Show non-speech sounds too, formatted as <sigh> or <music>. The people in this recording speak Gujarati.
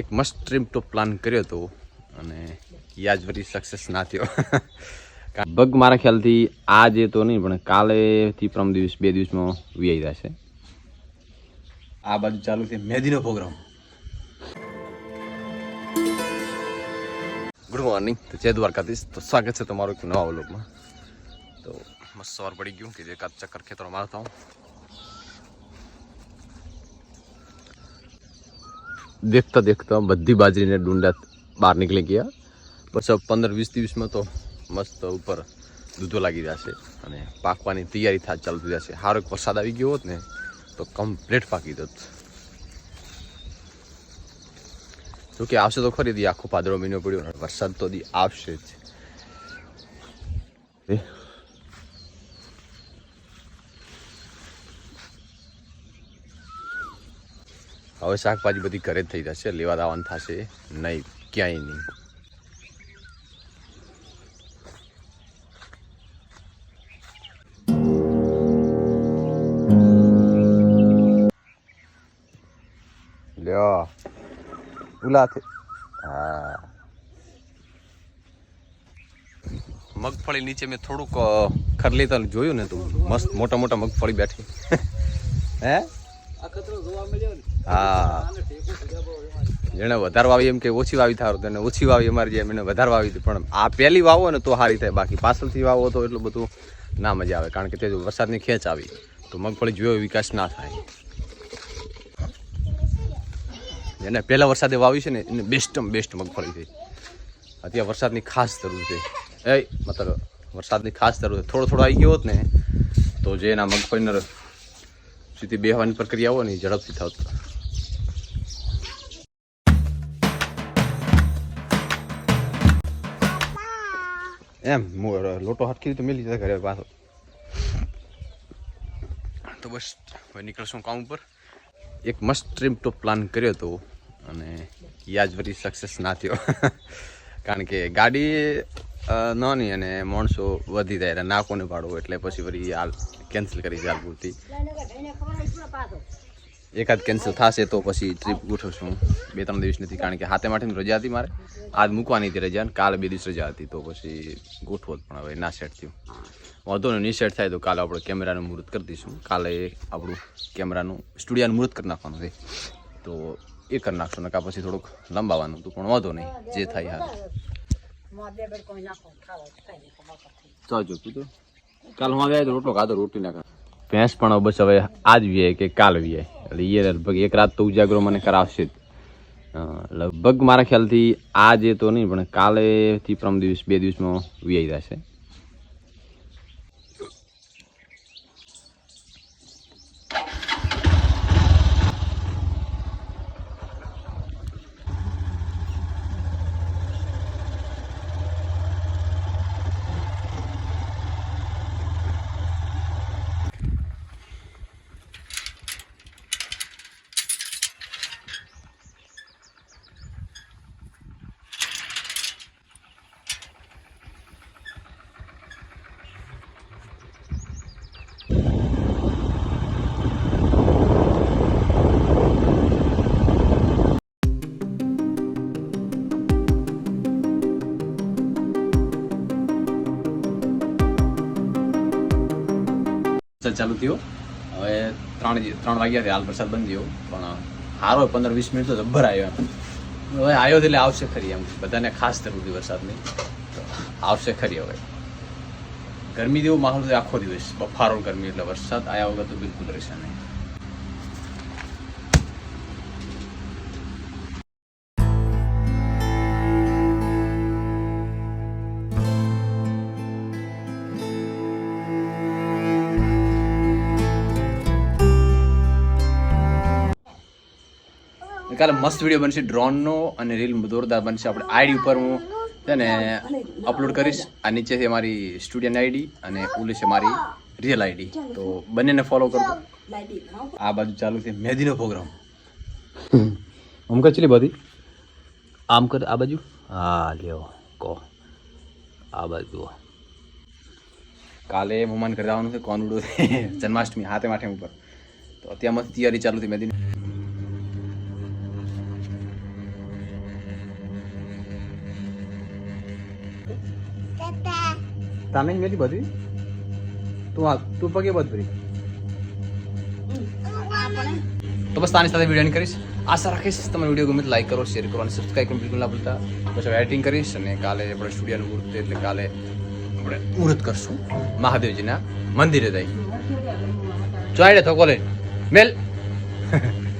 એક મસ્ત ટ્રીપ તો પ્લાન કર્યો હતો અને યાજ વરી સક્સેસ ના થયો. <laughs> બગ મારા ખ્યાલથી આજે તો નહીં, પણ કાલેથી પ્રમ દિવસ, બે દિવસમાં વીઆઈ જશે આ બાજુ ચાલુ છે મહેંદીનો પ્રોગ્રામ. ગુડ મોર્નિંગ તો જય દ્વારકાધીશ. તો સ્વાગત છે તમારું એક નવા વ્લોગમાં. તો મસ્ત સવાર પડી ગયું, કે જે કાચ ચક્કર ખેતરો મારતા હું. દેખતા દેખતા બધી બાજરીને ડુંડા બહાર નીકળી ગયા. પછી પંદર વીસ દિવસમાં તો મસ્ત ઉપર દૂધો લાગી જશે અને પાકવાની તૈયારી થાય ચાલતી જશે સારો એક વરસાદ આવી ગયો હોત ને, તો કમ્પ્લીટ પાકી દોત. જોકે આવશે તો ખરી દી, આખો પાદરો મહિનો પડ્યો વરસાદ તો દી આવશે જ. હવે શાકભાજી બધી ઘરે થઈ જશે, લેવા દાવાનું થશે નહીં, ક્યાંય નહીં. લ્યો ઉલાથી મગફળી નીચે મેં થોડુંક ખરલી ખરલેતા જોયું ને તું, મસ્ત મોટા મોટા મગફળી બેઠી. હે? હા. જેણે વધારે વાવી એમ કે ઓછી વાવી થારું તેને ઓછી વાવી અમારી જેમ એને વધારે વાવી હતી. પણ આ પહેલી વાવો ને તો સારી થાય. બાકી પાછળથી વાવો તો એટલું બધું ના મજા આવે, કારણ કે તે વરસાદની ખેંચ આવી, તો મગફળી જોયો વિકાસ ના થાય. જેને પહેલા વરસાદે વાવી છે ને, એને બેસ્ટમ બેસ્ટ મગફળી થઈ. અત્યારે વરસાદની ખાસ જરૂર છે. એ, મતલબ વરસાદની ખાસ જરૂર છે. થોડો થોડો આવી ગયો હોત ને, તો જે એના મગફળીના સીધી બેહવાની પ્રક્રિયા હોય ને, એ ઝડપથી થાત. એમ લોટો હટકી તો મેલી જતા ઘરે પાછો. તો બસ, હવે નીકળશું કામ ઉપર. એક મસ્ત ટ્રીપ તો પ્લાન કર્યો હતો અને આજ વરી સક્સેસ ના થયો. <laughs> કારણ કે ગાડી નાની અને માણસો વધી જાય એટલે નાકોને પાડવું એટલે પછી વળી હાલ કેન્સલ કરી હાલ પૂરતી. એકાદ કેન્સલ થશે તો પછી ટ્રીપ ગોઠવશું બે ત્રણ દિવસ નથી, કારણ કે હાથે માટેની રજા હતી મારે. આજ મૂકવાની હતી રજા અને કાલે બે દિવસ રજા હતી, તો પછી ગોઠવો પણ હવે, ના સેટ થયું. વાંધો નહીં સેટ થાય તો કાલે આપણે કેમેરાનું મુહૂર્ત કરી દઈશું. કાલે આપણું કેમેરાનું સ્ટુડિયાનું મુહૂર્ત કરી નાખવાનું છે. તો એ કરી નાખશું નકા પછી થોડુંક લંબાવાનું હતું, પણ વાંધો નહીં, જે થાય હાલ. ચાલજો કીધું કાલ હું આવ્યા રોટલો ખાધો, રોટી ના ભેંસ પણ બસ હવે આજ વીએ કે કાલ વીએ એટલે એ લગભગ એક રાત તો ઉજાગરો મને કરાવશે લગભગ મારા ખ્યાલથી આજે તો નહીં, પણ કાલેથી પ્રમ દિવસ બે દિવસમાં વીઆઈ જશે વરસાદ ચાલુ થયો. હવે ત્રણ ત્રણ વાગ્યા હાલ વરસાદ બંધ થયો. પણ સારો પંદર વીસ મિનિટ તો જબ્બર આવ્યો એમ. હવે આવ્યો એટલે આવશે ખરી એમ. બધાને ખાસ જરૂર હતી વરસાદની. આવશે ખરી હવે. ગરમી જેવો માહોલ આખો દિવસ. બફારો ગરમી એટલે વરસાદ આવ્યા વગર તો બિલકુલ રહેશે નહીં. કાલે મસ્ત વીડિયો બનશે. ડ્રોનનો અને રીલ જોરદાર બનશે. આપણે આઈડી ઉપર હું છે ને અપલોડ કરીશ. આ નીચે છે મારી સ્ટુડિયન આઈડી અને ઓલી છે મારી રિયલ આઈડી તો બંનેને ફોલો કરજો. આ બાજુ ચાલુ છે મહેંદીનો પ્રોગ્રામ આમ કચલી બધી? આમ કર આ બાજુ? હા લ્યો કહો. આ બાજુ. કાલે મહેમાન કરી આવવાનું છે. કોનુડો <laughs> જન્માષ્ટમી હાથે માઠે ઉપર. તો અત્યારે મસ્ત તૈયારી ચાલુ હતી મહેંદીની જ મેલી બધી તું આ તું પગે બધ તો બસ તાની સાથે વીડિયો કરીશ. આશા રાખીશ તમે વીડિયો ગમે લાઈક કરો શેર કરો અને સબસ્ક્રાઈબ કરવાનું બિલકુલ ના ભૂલતા. પછી એડિટિંગ કરીશ અને કાલે આપણે સ્ટુડિયોનું મુહૂર્ત એટલે કાલે આપણે મુહૂર્ત કરશું. મહાદેવજીના મંદિરે જઈ. જોઈ તો કોલે મેલ. <laughs>